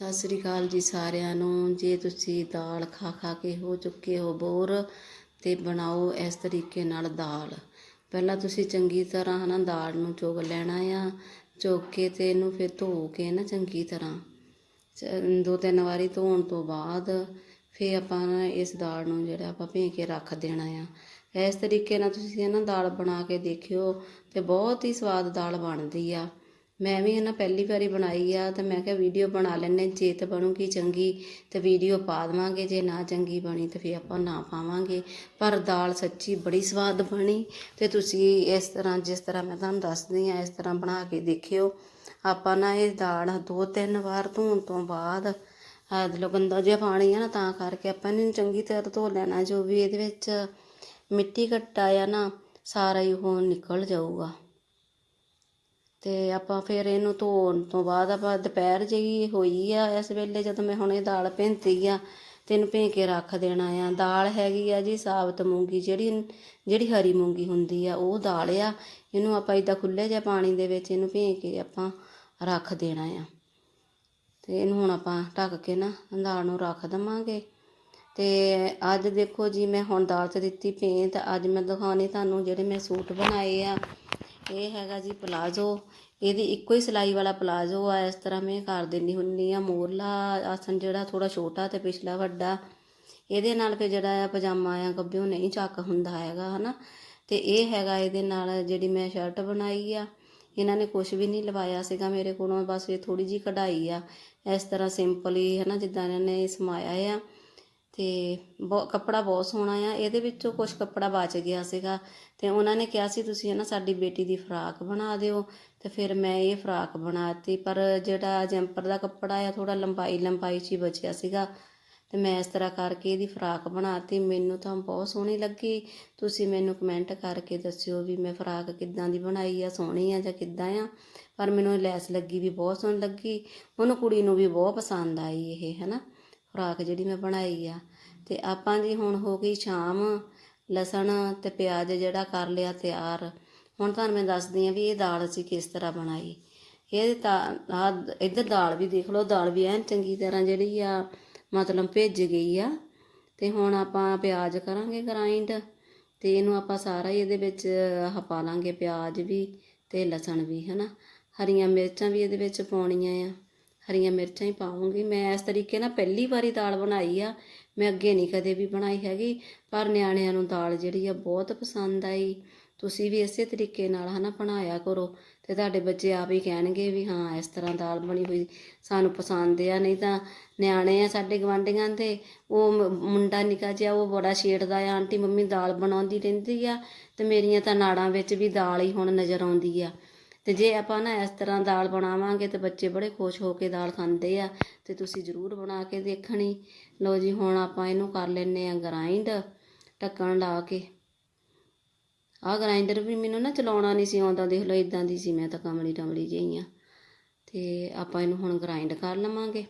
ਸਤਿ ਸ੍ਰੀ ਅਕਾਲ ਜੀ ਸਾਰਿਆਂ ਨੂੰ। ਜੇ ਤੁਸੀਂ ਦਾਲ ਖਾ ਖਾ ਕੇ ਹੋ ਚੁੱਕੇ ਹੋ ਬੋਰ, ਤੇ ਬਣਾਓ ਇਸ ਤਰੀਕੇ ਨਾਲ ਦਾਲ। ਪਹਿਲਾਂ ਤੁਸੀਂ ਚੰਗੀ ਤਰ੍ਹਾਂ ਹਨਾ ਦਾਲ ਨੂੰ ਚੁਗ ਲੈਣਾ ਆ, ਚੁਗ ਕੇ ਤੇ ਇਹਨੂੰ ਫਿਰ ਧੋ ਕੇ ਨਾ ਚੰਗੀ ਤਰ੍ਹਾਂ। ਦੋ ਤਿੰਨ ਵਾਰੀ ਧੋਣ ਤੋਂ ਬਾਅਦ ਫਿਰ ਆਪਾਂ ਇਸ ਦਾਲ ਨੂੰ ਜਿਹੜਾ ਆਪਾਂ ਭੇ ਕੇ ਰੱਖ ਦੇਣਾ ਆ। ਇਸ ਤਰੀਕੇ ਨਾਲ ਤੁਸੀਂ ਨਾ ਦਾਲ ਬਣਾ ਕੇ ਦੇਖਿਓ ਤੇ ਬਹੁਤ ਹੀ ਸਵਾਦ ਦਾਲ ਬਣਦੀ ਆ। ਮੈਂ ਵੀ ਨਾ ਪਹਿਲੀ ਵਾਰੀ ਬਣਾਈ ਆ ਤਾਂ ਮੈਂ ਕਿਹਾ ਵੀਡੀਓ ਬਣਾ ਲੈਂਦੇ ਜੇ ਤਾਂ ਬਣੂਗੀ ਚੰਗੀ ਤਾਂ ਵੀਡੀਓ ਪਾ ਦੇਵਾਂਗੇ, ਜੇ ਨਾ ਚੰਗੀ ਬਣੀ ਤਾਂ ਫਿਰ ਆਪਾਂ ਨਾ ਪਾਵਾਂਗੇ। ਪਰ ਦਾਲ ਸੱਚੀ ਬੜੀ ਸਵਾਦ ਬਣੀ ਤੇ ਤੁਸੀਂ ਇਸ ਤਰ੍ਹਾਂ, ਜਿਸ ਤਰ੍ਹਾਂ ਮੈਂ ਤੁਹਾਨੂੰ ਦੱਸਦੀ ਆ ਇਸ ਤਰ੍ਹਾਂ ਬਣਾ ਕੇ ਦੇਖਿਓ। ਆਪਾਂ ਨਾ ਇਹ ਦਾਲ ਦੋ ਤਿੰਨ ਵਾਰ ਧੋਣ ਤੋਂ ਬਾਅਦ ਆਦ ਲੋ ਗੰਦਾ ਜਿਹਾ ਪਾਣੀ ਆ ਨਾ, ਤਾਂ ਕਰਕੇ ਆਪਾਂ ਇਹਨੂੰ ਚੰਗੀ ਤਰ੍ਹਾਂ ਧੋ ਲੈਣਾ, ਜੋ ਵੀ ਇਹਦੇ ਵਿੱਚ ਮਿੱਟੀ ਘੱਟਾ ਆ ਨਾ, ਸਾਰਾ ਹੀ ਉਹ ਨਿਕਲ ਜਾਊਗਾ। ਅਤੇ ਆਪਾਂ ਫਿਰ ਇਹਨੂੰ ਧੋਣ ਤੋਂ ਬਾਅਦ ਆਪਾਂ ਦੁਪਹਿਰ ਜਿਹੀ ਹੋਈ ਆ, ਇਸ ਵੇਲੇ ਜਦੋਂ ਮੈਂ ਹੁਣ ਇਹ ਦਾਲ ਭਿੰਤੀ ਆ ਅਤੇ ਇਹਨੂੰ ਭੇ ਕੇ ਰੱਖ ਦੇਣਾ ਆ। ਦਾਲ ਹੈਗੀ ਆ ਜੀ ਸਾਬਤ ਮੂੰਗੀ, ਜਿਹੜੀ ਜਿਹੜੀ ਹਰੀ ਮੂੰਗੀ ਹੁੰਦੀ ਆ, ਉਹ ਦਾਲ ਆ। ਇਹਨੂੰ ਆਪਾਂ ਇੱਦਾਂ ਖੁੱਲ੍ਹੇ ਜਿਹੇ ਪਾਣੀ ਦੇ ਵਿੱਚ ਇਹਨੂੰ ਭੇ ਕੇ ਆਪਾਂ ਰੱਖ ਦੇਣਾ ਆ। ਅਤੇ ਇਹਨੂੰ ਹੁਣ ਆਪਾਂ ਢੱਕ ਕੇ ਨਾ ਦਾਲ ਨੂੰ ਰੱਖ ਦੇਵਾਂਗੇ। ਤੇ ਅੱਜ ਦੇਖੋ ਜੀ, ਮੈਂ ਹੁਣ ਦਾਲ 'ਚ ਦਿੱਤੀ ਭੇ ਅੱਜ ਮੈਂ ਦਿਖਾਉਣੀ ਤੁਹਾਨੂੰ ਜਿਹੜੇ ਮੈਂ ਸੂਟ ਬਣਾਏ ਆ। ਇਹ ਹੈਗਾ ਜੀ ਪਲਾਜ਼ੋ। ਇਹਦੀ ਇੱਕੋ ਹੀ ਸਿਲਾਈ ਵਾਲਾ ਪਲਾਜ਼ੋ ਆ, ਇਸ ਤਰ੍ਹਾਂ ਮੈਂ ਕਰ ਦਿੰਦੀ ਹੁੰਨੀ ਆ। ਮੋਰਲਾ ਆਸਨ ਜਿਹੜਾ ਥੋੜਾ ਛੋਟਾ ਤੇ ਪਿਛਲਾ ਵੱਡਾ। ਇਹਦੇ ਨਾਲ ਫਿਰ ਜਿਹੜਾ ਆ ਪਜਾਮਾ ਆ ਗੱਭਿਓ ਨਹੀਂ ਚੱਕ ਹੁੰਦਾ ਹੈਗਾ, ਹਨਾ? ਤੇ ਇਹ ਹੈਗਾ ਇਹਦੇ ਨਾਲ ਜਿਹੜੀ ਮੈਂ ਸ਼ਰਟ ਬਣਾਈ ਆ, ਇਹਨਾਂ ਨੇ ਕੁਝ ਵੀ ਨਹੀਂ ਲਵਾਇਆ ਸੀਗਾ ਮੇਰੇ ਕੋਲੋਂ। ਬਸ ਇਹ ਥੋੜੀ ਜੀ ਕਢਾਈ ਆ। ਇਸ ਤਰ੍ਹਾਂ ਸਿੰਪਲ ਹੀ, ਹਨਾ? ਜਿੱਦਾਂ ਇਹਨਾਂ ਨੇ ਸਮਾਇਆ ਆ। ਤੇ ਬਹੁ, ਕੱਪੜਾ ਬਹੁਤ ਸੋਹਣਾ ਆ, ਇਹਦੇ ਵਿੱਚੋਂ ਕੁਝ ਕੱਪੜਾ ਬਚ ਗਿਆ ਸੀਗਾ। ਤੇ ਉਹਨਾਂ ਨੇ ਕਿਹਾ ਸੀ, ਤੁਸੀਂ ਨਾ ਸਾਡੀ ਬੇਟੀ ਦੀ ਫਰਾਕ ਬਣਾ ਦਿਓ। ਤੇ ਫਿਰ ਮੈਂ ਇਹ ਫਰਾਕ ਬਣਾਤੀ ਪਰ ਜਿਹੜਾ ਜੈਂਪਰ ਦਾ ਕੱਪੜਾ ਆ ਥੋੜਾ ਲੰਬਾਈ ਲੰਬਾਈ 'ਚ ਹੀ ਬਚਿਆ ਸੀਗਾ। ਤੇ ਮੈਂ ਇਸ ਤਰ੍ਹਾਂ ਕਰਕੇ ਇਹਦੀ ਫਰਾਕ ਬਣਾਤੀ ਮੈਨੂੰ ਤਾਂ ਬਹੁਤ ਸੋਹਣੀ ਲੱਗੀ। ਤੁਸੀਂ ਮੈਨੂੰ ਕਮੈਂਟ ਕਰਕੇ ਦੱਸਿਓ ਵੀ ਮੈਂ ਫਰਾਕ ਕਿੱਦਾਂ ਦੀ ਬਣਾਈ ਆ, ਸੋਹਣੀ ਆ ਜਾਂ ਕਿੱਦਾਂ ਆ। ਪਰ ਮੈਨੂੰ ਲੈਸ ਲੱਗੀ ਵੀ ਬਹੁਤ ਸੋਹਣੀ ਲੱਗੀ। ਉਹਨੂੰ ਕੁੜੀ ਨੂੰ ਵੀ ਬਹੁਤ ਪਸੰਦ ਆਈ ਇਹ, ਹਨਾ। ਫਰਾਕ ਜਿਹੜੀ ਮੈਂ ਬਣਾਈ ਆ। ਤੇ ਆਪਾਂ ਜੀ ਹੁਣ ਹੋ ਗਈ ਸ਼ਾਮ, ਲਸਣ ਤੇ ਪਿਆਜ਼ ਜਿਹੜਾ ਕਰ ਲਿਆ ਤਿਆਰ। ਹੁਣ ਤੁਹਾਨੂੰ ਮੈਂ ਦੱਸਦੀ ਆ ਵੀ ਇਹ ਦਾਲ ਅਸੀਂ ਕਿਸ ਤਰ੍ਹਾਂ ਬਣਾਈ। ਇਹ ਤਾਂ ਆ ਇੱਧਰ ਦਾਲ ਵੀ ਦੇਖ ਲਓ, ਦਾਲ ਵੀ ਐਨ ਚੰਗੀ ਤਰ੍ਹਾਂ ਜਿਹੜੀ ਆ ਮਤਲਬ ਭਿੱਜ ਗਈ ਆ। ਤੇ ਹੁਣ ਆਪਾਂ ਪਿਆਜ਼ ਕਰਾਂਗੇ ਗ੍ਰਾਈਂਡ ਤੇ ਇਹਨੂੰ ਆਪਾਂ ਸਾਰਾ ਹੀ ਇਹਦੇ ਵਿੱਚ ਆਹ ਲਾਂਗੇ ਪਿਆਜ਼ ਵੀ ਤੇ ਲਸਣ ਵੀ, ਹਨਾ। ਹਰੀਆਂ ਮਿਰਚਾਂ ਵੀ ਇਹਦੇ ਵਿੱਚ ਪਾਉਣੀਆਂ ਆ। ਹਰੀਆਂ ਮਿਰਚਾਂ ਹੀ ਪਾਉਂਗੀ। ਮੈਂ ਇਸ ਤਰੀਕੇ ਨਾਲ ਪਹਿਲੀ ਵਾਰੀ ਦਾਲ ਬਣਾਈ ਆ। ਮੈਂ ਅੱਗੇ ਨਹੀਂ ਕਦੇ ਵੀ ਬਣਾਈ ਹੈਗੀ, ਪਰ ਨਿਆਣਿਆਂ ਨੂੰ ਦਾਲ ਜਿਹੜੀ ਆ ਬਹੁਤ ਪਸੰਦ ਆਈ। ਤੁਸੀਂ ਵੀ ਇਸੇ ਤਰੀਕੇ ਨਾਲ ਹਨਾ ਬਣਾਇਆ ਕਰੋ ਤੇ ਤੁਹਾਡੇ ਬੱਚੇ ਆਪ ਹੀ ਕਹਿਣਗੇ ਵੀ ਹਾਂ, ਇਸ ਤਰ੍ਹਾਂ ਦਾਲ ਬਣੀ ਹੋਈ ਸਾਨੂੰ ਪਸੰਦ ਆ। ਨਹੀਂ ਤਾਂ ਨਿਆਣੇ ਆ ਸਾਡੇ ਗਵਾਂਢੀਆਂ ਦੇ, ਉਹ ਮੁੰਡਾ ਨਿੱਕਾ ਜਿਹਾ, ਉਹ ਬੜਾ ਛੇੜਦਾ ਆ। ਆਂਟੀ ਮੰਮੀ ਦਾਲ ਬਣਾਉਂਦੀ ਰਹਿੰਦੀ ਆ ਤੇ ਮੇਰੀਆਂ ਤਾਂ ਨਾੜਾਂ ਵਿੱਚ ਵੀ ਦਾਲ ਹੀ ਹੁਣ ਨਜ਼ਰ ਆਉਂਦੀ ਆ। ਤੇ ਜੇ ਆਪਾਂ ਨਾ ਇਸ ਤਰ੍ਹਾਂ ਦਾਲ ਬਣਾਵਾਂਗੇ ਤੇ ਬੱਚੇ ਬੜੇ ਖੁਸ਼ ਹੋ ਕੇ ਦਾਲ ਖਾਂਦੇ ਆ, ਤੇ ਤੁਸੀਂ ਜ਼ਰੂਰ ਬਣਾ ਕੇ ਦੇਖਣੀ। ਲਓ ਜੀ, ਹੁਣ ਆਪਾਂ ਇਹਨੂੰ ਕਰ ਲੈਨੇ ਆ ਗ੍ਰਾਈਂਡ ਢੱਕਣ ਲਾ ਕੇ। ਆਹ ਗ੍ਰਾਈਂਡਰ ਵੀ ਮੈਨੂੰ ਨਾ ਚਲਾਉਣਾ ਨਹੀਂ ਸੀ ਆਉਂਦਾ, ਦੇਖ ਲਓ ਇਦਾਂ ਦੀ ਸੀ, ਮੈਂ ਤਾਂ ਕਮਲੀ ਟਮਲੀ ਜਿਹੀ ਆ ਤੇ ਆਪਾਂ ਇਹਨੂੰ ਹੁਣ ਗ੍ਰਾਈਂਡ ਕਰ ਲਵਾਂਗੇ।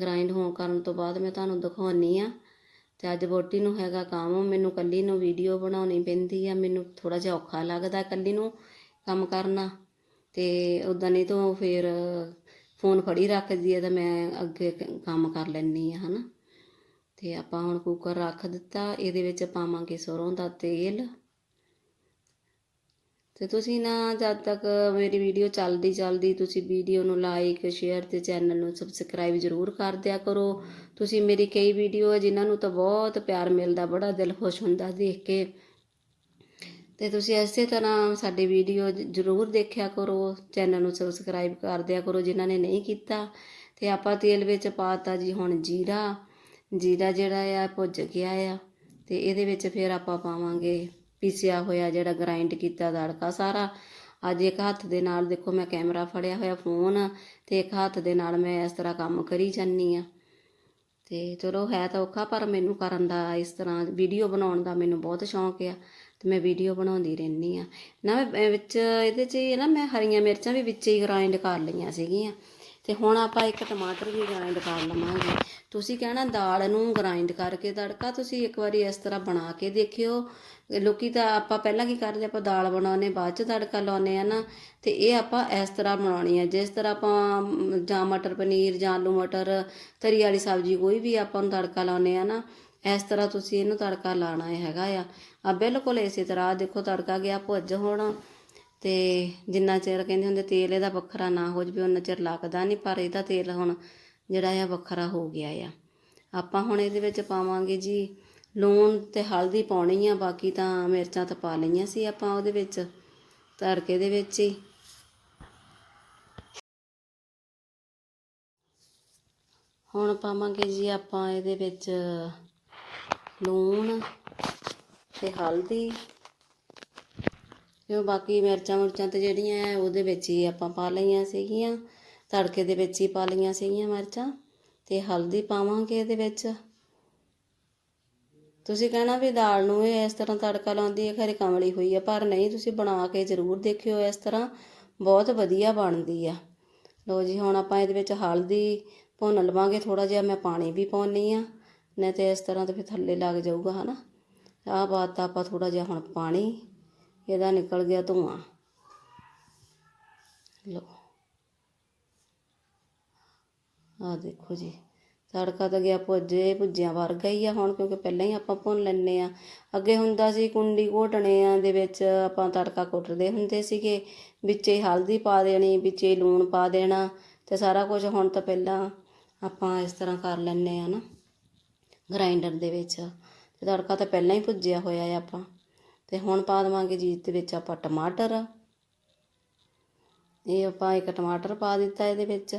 ਗ੍ਰਾਈਂਡ ਹੋਣ ਕਰਨ ਤੋਂ ਬਾਅਦ ਮੈਂ ਤੁਹਾਨੂੰ ਦਿਖਾਉਣੀ ਆ ਤੇ ਅੱਜ ਵੋਟੀ ਨੂੰ ਹੈਗਾ ਕੰਮ, ਮੈਨੂੰ ਕੱਲੀ ਨੂੰ ਵੀਡੀਓ ਬਣਾਉਣੀ ਪੈਂਦੀ ਆ, ਮੈਨੂੰ ਥੋੜਾ ਜਿਹਾ ਔਖਾ ਲੱਗਦਾ ਕੱਲੀ ਨੂੰ। ਕੰਮ ਕਰਨਾ। ਤੇ ਉਦਾਂ ਨਹੀਂ ਤਾਂ ਫਿਰ ਫੋਨ ਫੜੀ ਰੱਖਦੀ ਆ ਤਾਂ ਮੈਂ ਅੱਗੇ ਕੰਮ ਕਰ ਲੈਣੀ ਆ, ਹਨਾ। ਤੇ ਆਪਾਂ ਹੁਣ ਕੁੱਕਰ ਰੱਖ ਦਿੱਤਾ, ਇਹਦੇ ਵਿੱਚ ਪਾਵਾਂਗੇ ਸਰੋਂ ਦਾ ਤੇਲ। ਤੇ ਤੁਸੀਂ ਨਾ ਜਦ ਤੱਕ ਮੇਰੀ ਵੀਡੀਓ ਚੱਲਦੀ ਚੱਲਦੀ ਤੁਸੀਂ ਵੀਡੀਓ ਨੂੰ ਲਾਈਕ ਸ਼ੇਅਰ ਤੇ ਚੈਨਲ ਨੂੰ ਸਬਸਕ੍ਰਾਈਬ ਜ਼ਰੂਰ ਕਰ ਦਿਆ ਕਰੋ। ਤੁਸੀਂ ਮੇਰੀ ਕਈ ਵੀਡੀਓ ਹੈ ਜਿਨ੍ਹਾਂ ਨੂੰ ਤਾਂ ਬਹੁਤ ਪਿਆਰ ਮਿਲਦਾ, ਬੜਾ ਦਿਲ ਖੁਸ਼ ਹੁੰਦਾ ਦੇਖ ਕੇ। ਤੇ ਤੁਸੀਂ ਇਸੇ ਤਰ੍ਹਾਂ ਸਾਡੀ ਵੀਡੀਓ ਜ਼ਰੂਰ ਦੇਖਿਆ ਕਰੋ, ਚੈਨਲ ਨੂੰ ਸਬਸਕ੍ਰਾਈਬ ਕਰ ਦਿਆ ਕਰੋ ਜਿਨ੍ਹਾਂ ਨੇ ਨਹੀਂ ਕੀਤਾ। ਤੇ ਆਪਾਂ ਤੇਲ ਵਿੱਚ ਪਾਤਾ ਜੀ ਹੁਣ ਜੀਰਾ। ਜੀਰਾ ਜਿਹੜਾ ਆ ਭੁੱਜ ਗਿਆ ਆ। ਤੇ ਇਹਦੇ ਵਿੱਚ ਫਿਰ ਆਪਾਂ ਪਾਵਾਂਗੇ ਪੀਸਿਆ ਹੋਇਆ ਜਿਹੜਾ ਗ੍ਰਾਈਂਡ ਕੀਤਾ ਤੜਕਾ ਸਾਰਾ। ਅੱਜ ਇੱਕ ਹੱਥ ਦੇ ਨਾਲ ਦੇਖੋ ਮੈਂ ਕੈਮਰਾ ਫੜਿਆ ਹੋਇਆ ਫੋਨ, ਤੇ ਇੱਕ ਹੱਥ ਦੇ ਨਾਲ ਮੈਂ ਇਸ ਤਰ੍ਹਾਂ ਕੰਮ ਕਰੀ ਜਾਨੀ ਆ। ਤੇ ਚਲੋ ਹੈ ਤਾਂ ਔਖਾ, ਪਰ ਮੈਨੂੰ ਕਰਨ ਦਾ ਇਸ ਤਰ੍ਹਾਂ ਵੀਡੀਓ ਬਣਾਉਣ ਦਾ ਮੈਨੂੰ ਬਹੁਤ ਸ਼ੌਂਕ ਆ। ਤੇ ਮੈਂ ਵੀਡੀਓ ਬਣਾਉਂਦੀ ਰਹਿੰਦੀ ਆ ਨਾ ਮੈਂ ਵਿੱਚ ਇਹਦੇ 'ਚ ਹੀ ਨਾ, ਮੈਂ ਹਰੀਆਂ ਮਿਰਚਾਂ ਵੀ ਵਿੱਚ ਹੀ ਗ੍ਰਾਈਂਡ ਕਰ ਲਈਆਂ ਸੀਗੀਆਂ। ਤੇ ਹੁਣ ਆਪਾਂ ਇੱਕ ਟਮਾਟਰ ਵੀ ਗ੍ਰਾਈਂਡ ਕਰ ਲਵਾਂਗੇ। ਤੁਸੀਂ ਕਹਿਣਾ ਦਾਲ ਨੂੰ ਗ੍ਰਾਈਂਡ ਕਰਕੇ ਤੜਕਾ, ਤੁਸੀਂ ਇੱਕ ਵਾਰੀ ਇਸ ਤਰ੍ਹਾਂ ਬਣਾ ਕੇ ਦੇਖਿਓ। ਲੋਕੀ ਤਾਂ ਆਪਾਂ ਪਹਿਲਾਂ ਕੀ ਕਰਦੇ, ਆਪਾਂ ਦਾਲ ਬਣਾਉਨੇ ਬਾਅਦ ਚ ਤੜਕਾ ਲਾਉਨੇ ਆ ਨਾ। ਤੇ ਇਹ ਆਪਾਂ ਇਸ ਤਰ੍ਹਾਂ ਬਣਾਉਣੀ ਹੈ ਜਿਸ ਤਰ੍ਹਾਂ ਆਪਾਂ, ਜਾਂ ਮਟਰ ਪਨੀਰ, ਜਾਂ ਆਲੂ ਮਟਰ, ਤਰੀ ਵਾਲੀ ਸਬਜ਼ੀ, ਕੋਈ ਵੀ ਆਪਾਂ ਨੂੰ ਤੜਕਾ ਲਾਉਨੇ ਆ ਨਾ। ਇਸ ਤਰ੍ਹਾਂ ਤੁਸੀਂ ਇਹਨੂੰ ਤੜਕਾ ਲਾਣਾ ਹੈਗਾ ਆ। ਆ ਬਿਲਕੁਲ ਇਸੇ ਤਰ੍ਹਾਂ, ਦੇਖੋ ਤੜਕਾ ਗਿਆ ਭੁੱਜ ਹੋਣਾ। ਤੇ ਜਿੰਨਾ ਚਿਰ ਕਹਿੰਦੇ ਹੁੰਦੇ ਤੇਲ ਇਹਦਾ ਵੱਖਰਾ ਨਾ ਹੋ ਜਵੇ ਉਹਨਾਂ ਚਿਰ ਲੱਗਦਾ ਨਹੀਂ ਪਰ ਇਹਦਾ ਤੇਲ ਹੁਣ ਜਿਹੜਾ ਆ ਵੱਖਰਾ ਹੋ ਗਿਆ ਆ। ਆਪਾਂ ਹੁਣ ਇਹਦੇ ਵਿੱਚ ਪਾਵਾਂਗੇ ਜੀ ਲੂਣ ਤੇ ਹਲਦੀ ਪਾਉਣੀ ਆ, ਬਾਕੀ ਤਾਂ ਮਿਰਚਾਂ ਤਾਂ ਪਾ ਲਈਆਂ ਸੀ ਆਪਾਂ ਉਹਦੇ ਵਿੱਚ, ਤੜਕੇ ਦੇ ਵਿੱਚ ਹੀ। ਹੁਣ ਪਾਵਾਂਗੇ ਜੀ ਆਪਾਂ ਇਹਦੇ ਵਿੱਚ ਲੂਣ ਅਤੇ ਹਲਦੀ ਜੋ ਬਾਕੀ ਮਿਰਚਾਂ ਮੁਰਚਾਂ ਤੇ ਜਿਹੜੀਆਂ ਉਹਦੇ ਵਿੱਚ ਹੀ ਆਪਾਂ ਪਾ ਲਈਆਂ ਸੀਗੀਆਂ। ਤੜਕੇ ਦੇ ਵਿੱਚ ਹੀ ਪਾ ਲਈਆਂ ਸੀਗੀਆਂ ਮਿਰਚਾਂ ਅਤੇ ਹਲਦੀ ਪਾਵਾਂਗੇ ਇਹਦੇ ਵਿੱਚ। ਤੁਸੀਂ ਕਹਿਣਾ ਵੀ ਦਾਲ ਨੂੰ ਇਹ ਇਸ ਤਰ੍ਹਾਂ ਤੜਕਾ ਲਾਉਂਦੀ ਹੈ, ਖਰੇ ਕਮਲੀ ਹੋਈ ਹੈ ਪਰ ਨਹੀਂ, ਤੁਸੀਂ ਬਣਾ ਕੇ ਜ਼ਰੂਰ ਦੇਖਿਓ, ਇਸ ਤਰ੍ਹਾਂ ਬਹੁਤ ਵਧੀਆ ਬਣਦੀ ਆ। ਲੋ ਜੀ, ਹੁਣ ਆਪਾਂ ਇਹਦੇ ਵਿੱਚ ਹਲਦੀ ਭੁੰਨ ਲਵਾਂਗੇ ਥੋੜਾ ਜਿਹਾ ਮੈਂ ਪਾਣੀ ਵੀ ਪਾਉਣੀ ਆ ਨਹੀਂ ਤਾਂ ਇਸ ਤਰ੍ਹਾਂ ਤਾਂ ਫਿਰ ਥੱਲੇ ਲੱਗ ਜਾਊਗਾ, ਹਨਾ? ਆਹ ਬਾਤ ਤਾਂ ਆਪਾਂ ਥੋੜਾ ਜਿਹਾ ਹੁਣ ਪਾਣੀ, ਇਹਦਾ ਨਿਕਲ ਗਿਆ ਧੂਆਂ। ਲੋ ਆ ਦੇਖੋ ਜੀ, ਤੜਕਾ ਤਾਂ ਗਿਆ ਭੁੱਜੇ, ਭੁੱਜਿਆਂ ਵਰਗਾ ਹੀ ਆ ਹੁਣ, ਕਿਉਂਕਿ ਪਹਿਲਾਂ ਹੀ ਆਪਾਂ ਭੁੰਨ ਲੈਨੇ ਆ। ਅੱਗੇ ਹੁੰਦਾ ਸੀ ਕੁੰਡੀ ਘੋਟਣਿਆਂ ਦੇ ਵਿੱਚ ਆਪਾਂ ਤੜਕਾ ਕੁੱਟਦੇ ਹੁੰਦੇ ਸੀਗੇ। ਵਿੱਚੇ ਹਲਦੀ ਪਾ ਦੇਣੀ, ਵਿੱਚੇ ਲੂਣ ਪਾ ਦੇਣਾ, ਤੇ ਸਾਰਾ ਕੁਝ ਹੁਣ ਤਾਂ ਪਹਿਲਾਂ ਆਪਾਂ ਇਸ ਤਰ੍ਹਾਂ ਕਰ ਲੈਨੇ ਆ ਨਾ ਗ੍ਰਾਈਂਡਰ ਦੇ ਵਿੱਚ। ਤੇ ਤੜਕਾ ਤਾਂ ਪਹਿਲਾਂ ਹੀ ਭੁੱਜਿਆ ਹੋਇਆ ਹੈ ਆਪਾਂ। ਤੇ ਹੁਣ ਪਾ ਦੇਵਾਂਗੇ ਜੀ ਦੇ ਵਿੱਚ ਆਪਾਂ ਟਮਾਟਰ। ਇਹ ਆਪਾਂ ਇੱਕ ਟਮਾਟਰ ਪਾ ਦਿੱਤਾ ਇਹਦੇ ਵਿੱਚ।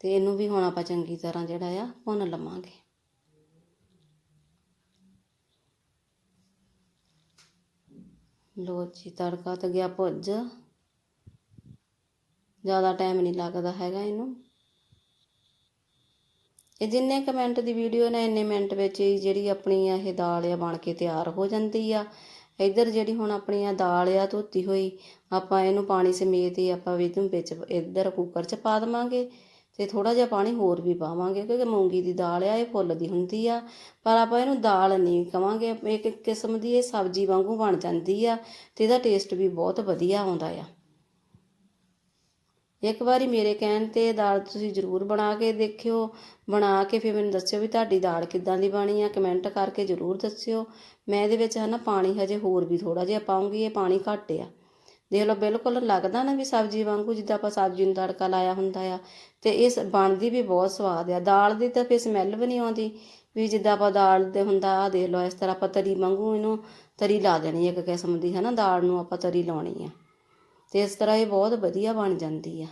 ਤੇ ਇਹਨੂੰ ਵੀ ਹੁਣ ਆਪਾਂ ਚੰਗੀ ਤਰ੍ਹਾਂ ਜਿਹੜਾ ਆ ਭੁੰਨ ਲਵਾਂਗੇ। ਲੋ ਜੀ, ਤੜਕਾ ਤਾਂ ਗਿਆ ਭੁੱਜ। ਜ਼ਿਆਦਾ ਟਾਈਮ ਨਹੀਂ ਲੱਗਦਾ ਹੈਗਾ ਇਹਨੂੰ। ਇਹ ਜਿੰਨੇ ਕੁ ਮਿੰਟ ਦੀ ਵੀਡੀਓ ਨੇ, ਇੰਨੇ ਮਿੰਟ ਵਿੱਚ ਹੀ ਜਿਹੜੀ ਆਪਣੀ ਆ ਇਹ ਦਾਲ ਆ ਬਣ ਕੇ ਤਿਆਰ ਹੋ ਜਾਂਦੀ ਆ। ਇੱਧਰ ਜਿਹੜੀ ਹੁਣ ਆਪਣੀ ਆ ਦਾਲ ਆ ਧੋਤੀ ਹੋਈ, ਆਪਾਂ ਇਹਨੂੰ ਪਾਣੀ ਸਮੇਤ ਹੀ ਆਪਾਂ ਵੀ ਇਹਨੂੰ ਵਿੱਚ ਇੱਧਰ ਕੁੱਕਰ 'ਚ ਪਾ ਦੇਵਾਂਗੇ ਤੇ ਥੋੜਾ ਜਿਹਾ ਪਾਣੀ ਹੋਰ ਵੀ ਪਾਵਾਂਗੇ, ਕਿਉਂਕਿ ਮੂੰਗੀ ਦੀ ਦਾਲ ਆ, ਇਹ ਫੁੱਲ ਦੀ ਹੁੰਦੀ ਆ। ਪਰ ਆਪਾਂ ਇਹਨੂੰ ਦਾਲ ਨਹੀਂ ਕਵਾਂਗੇ, ਇੱਕ ਕਿਸਮ ਦੀ ਇਹ ਸਬਜ਼ੀ ਵਾਂਗੂ ਬਣ ਜਾਂਦੀ ਆ ਤੇ ਇਹਦਾ ਟੇਸਟ ਵੀ ਬਹੁਤ ਵਧੀਆ ਆਉਂਦਾ ਆ। ਇੱਕ ਵਾਰੀ ਮੇਰੇ ਕਹਿਣ ਤੇ ਦਾਲ ਤੁਸੀਂ ਜ਼ਰੂਰ ਬਣਾ ਕੇ ਦੇਖਿਓ। ਬਣਾ ਕੇ ਫਿਰ ਮੈਨੂੰ ਦੱਸਿਓ ਵੀ ਤੁਹਾਡੀ ਦਾਲ ਕਿੱਦਾਂ ਦੀ ਬਣੀ ਆ, ਕਮੈਂਟ ਕਰਕੇ ਜ਼ਰੂਰ ਦੱਸਿਓ। ਮੈਂ ਇਹਦੇ ਵਿੱਚ ਹਨਾ ਪਾਣੀ ਹਜੇ ਹੋਰ ਵੀ ਥੋੜਾ ਜਿਹਾ ਪਾਉਂਗੀ, ਇਹ ਪਾਣੀ ਘੱਟ ਆ। ਦੇਖ ਲਓ, ਬਿਲਕੁਲ ਲੱਗਦਾ ਨਾ ਵੀ ਸਬਜ਼ੀ ਵਾਂਗੂ ਜਿੱਦਾਂ ਆਪਾਂ ਸਬਜ਼ੀ ਨੂੰ ਤੜਕਾ ਲਾਇਆ ਹੁੰਦਾ ਆ ਤੇ ਇਸ ਬਣਦੀ ਵੀ ਬਹੁਤ ਸਵਾਦ ਆ। ਦਾਲ ਦੀ ਤਾਂ ਫਿਰ ਸਮੈਲ ਵੀ ਨਹੀਂ ਆਉਂਦੀ ਵੀ ਜਿੱਦਾਂ ਆਪਾਂ ਦਾਲ ਦੇ ਹੁੰਦਾ ਆ ਦੇਖ ਲਓ, ਇਸ ਤਰ੍ਹਾਂ ਆਪਾਂ ਤਰੀ ਵਾਂਗੂ ਇਹਨੂੰ ਤਰੀ ਲਾ ਦੇਣੀ ਇੱਕ ਕਿਸਮ ਦੀ ਹੈ ਨਾ ਦਾਲ ਨੂੰ ਆਪਾਂ ਤਰੀ ਲਾਉਣੀ ਆ। ਅਤੇ ਇਸ ਤਰ੍ਹਾਂ ਇਹ ਬਹੁਤ ਵਧੀਆ ਬਣ ਜਾਂਦੀ ਆ।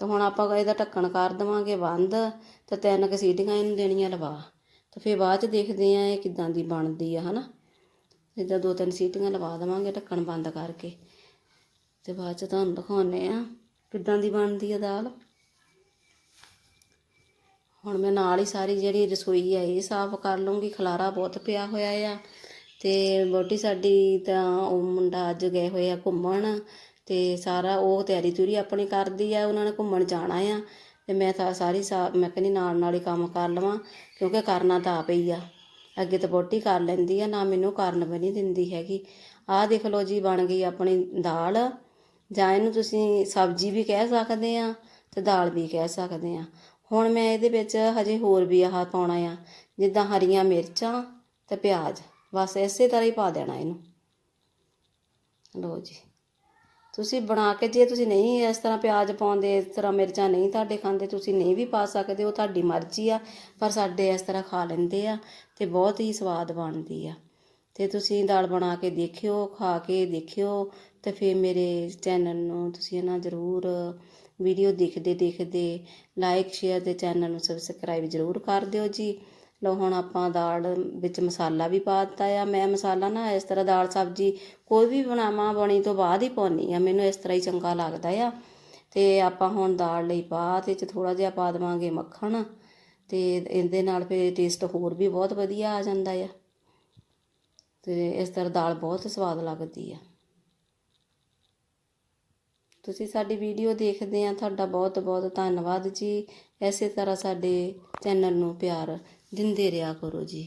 ਤੇ ਹੁਣ ਆਪਾਂ ਇਹਦਾ ਢੱਕਣ ਕਰ ਦੇਵਾਂਗੇ ਬੰਦ ਅਤੇ ਤਿੰਨ ਕੁ ਸੀਟੀਆਂ ਇਹਨੂੰ ਦੇਣੀਆਂ ਲਵਾ। ਤੇ ਫਿਰ ਬਾਅਦ ਚ ਦੇਖਦੇ ਹਾਂ ਇਹ ਕਿੱਦਾਂ ਦੀ ਬਣਦੀ ਆ ਹੈ ਨਾ ਇਦਾਂ ਦੋ ਤਿੰਨ ਸੀਟੀਆਂ ਲਵਾ ਦੇਵਾਂਗੇ ਢੱਕਣ ਬੰਦ ਕਰਕੇ। ਅਤੇ ਬਾਅਦ ਚ ਤੁਹਾਨੂੰ ਦਿਖਾਉਂਦੇ ਆ ਕਿੱਦਾਂ ਦੀ ਬਣਦੀ ਆ ਦਾਲ। ਹੁਣ ਮੈਂ ਨਾਲ ਹੀ ਸਾਰੀ ਜਿਹੜੀ ਰਸੋਈ ਆ ਇਹ ਸਾਫ਼ ਕਰ ਲੂੰਗੀ ਖਲਾਰਾ ਬਹੁਤ ਪਿਆ ਹੋਇਆ ਆ। ਅਤੇ ਵਹੁਟੀ ਸਾਡੀ ਤਾਂ ਉਹ ਮੁੰਡਾ ਅੱਜ ਗਏ ਹੋਏ ਆ ਘੁੰਮਣ ਅਤੇ ਸਾਰਾ ਉਹ ਤਿਆਰੀ ਤੁਰੀ ਆਪਣੀ ਕਰਦੀ ਆ, ਉਹਨਾਂ ਨੇ ਘੁੰਮਣ ਜਾਣਾ ਆ ਅਤੇ ਮੈਂ ਤਾਂ ਸਾਰੀ ਸਾ, ਮੈਂ ਕਹਿੰਦੀ ਨਾਲ ਨਾਲ ਹੀ ਕੰਮ ਕਰ ਲਵਾਂ ਕਿਉਂਕਿ ਕਰਨਾ ਤਾਂ ਆਪ ਹੀ ਆ। ਅੱਗੇ ਤਾਂ ਵਹੁਟੀ ਕਰ ਲੈਂਦੀ ਆ, ਨਾ ਮੈਨੂੰ ਕਰਨ ਵੀ ਨਹੀਂ ਦਿੰਦੀ ਹੈਗੀ। ਆਹ ਦੇਖ ਲਓ ਜੀ ਬਣ ਗਈ ਆਪਣੀ ਦਾਲ। ਜਾਂ ਇਹਨੂੰ ਤੁਸੀਂ ਸਬਜ਼ੀ ਵੀ ਕਹਿ ਸਕਦੇ ਆ ਤੇ ਦਾਲ ਵੀ ਕਹਿ ਸਕਦੇ ਆ। ਹੁਣ ਮੈਂ ਇਹਦੇ ਵਿੱਚ ਹਜੇ ਹੋਰ ਵੀ ਆਹ ਪਾਉਣਾ ਆ, ਜਿੱਦਾਂ ਹਰੀਆਂ ਮਿਰਚਾਂ ਤੇ ਪਿਆਜ਼। ਬਸ ਇਸੇ ਤਰ੍ਹਾਂ ਹੀ ਪਾ ਦੇਣਾ ਇਹਨੂੰ। ਲਓ ਜੀ। ਤੁਸੀਂ ਬਣਾ ਕੇ, ਜੇ ਤੁਸੀਂ ਨਹੀਂ ਇਸ ਤਰ੍ਹਾਂ ਪਿਆਜ਼ ਪਾਉਂਦੇ, ਇਸ ਤਰ੍ਹਾਂ ਮਿਰਚਾਂ ਨਹੀਂ ਤੁਹਾਡੇ ਖਾਂਦੇ, ਤੁਸੀਂ ਨਹੀਂ ਵੀ ਪਾ ਸਕਦੇ, ਉਹ ਤੁਹਾਡੀ ਮਰਜ਼ੀ ਆ, ਪਰ ਸਾਡੇ ਇਸ ਤਰ੍ਹਾਂ ਖਾ ਲੈਂਦੇ ਆ ਤੇ ਬਹੁਤ ਹੀ ਸਵਾਦ ਬਣਦੀ ਆ। ਤੇ ਤੁਸੀਂ ਦਾਲ ਬਣਾ ਕੇ ਦੇਖਿਓ, ਖਾ ਕੇ ਦੇਖਿਓ ਤੇ ਫਿਰ ਮੇਰੇ ਚੈਨਲ ਨੂੰ ਤੁਸੀਂ ਨਾ ਜ਼ਰੂਰ ਵੀਡੀਓ ਦੇਖਦੇ ਦੇਖਦੇ ਲਾਈਕ ਸ਼ੇਅਰ ਤੇ ਚੈਨਲ ਨੂੰ ਸਬਸਕ੍ਰਾਈਬ ਜ਼ਰੂਰ ਕਰ ਦਿਓ ਜੀ। ਲਓ ਹੁਣ ਆਪਾਂ ਦਾਲ ਵਿੱਚ ਮਸਾਲਾ ਵੀ ਪਾ ਦਿੱਤਾ ਆ। ਮੈਂ ਮਸਾਲਾ ਨਾ ਇਸ ਤਰ੍ਹਾਂ ਦਾਲ ਸਬਜ਼ੀ ਕੋਈ ਵੀ ਬਣਾਵਾਂ, ਬਣੀ ਤੋਂ ਬਾਅਦ ਹੀ ਪਾਉਣੀ ਆ ਮੈਨੂੰ ਇਸ ਤਰ੍ਹਾਂ ਹੀ ਚੰਗਾ ਲੱਗਦਾ ਆ। ਤੇ ਆਪਾਂ ਹੁਣ ਦਾਲ ਲਈ ਪਾ ਤੇ ਚ ਥੋੜਾ ਜਿਹਾ ਪਾ ਦੇਵਾਂਗੇ ਮੱਖਣ ਤੇ ਇਹਦੇ ਨਾਲ ਫਿਰ ਟੇਸਟ ਹੋਰ ਵੀ ਬਹੁਤ ਵਧੀਆ ਆ ਜਾਂਦਾ ਆ। ਤੇ ਇਸ ਤਰ੍ਹਾਂ ਦਾਲ ਬਹੁਤ ਸਵਾਦ ਲੱਗਦੀ ਆ। ਤੁਸੀਂ ਸਾਡੀ ਵੀਡੀਓ ਦੇਖਦੇ ਆ। ਤੁਹਾਡਾ ਬਹੁਤ ਬਹੁਤ ਧੰਨਵਾਦ ਜੀ। ਐਸੇ ਤਰ੍ਹਾਂ ਸਾਡੇ ਚੈਨਲ ਨੂੰ ਪਿਆਰ ਦਿੰਦੇ ਰਿਹਾ ਕਰੋ ਜੀ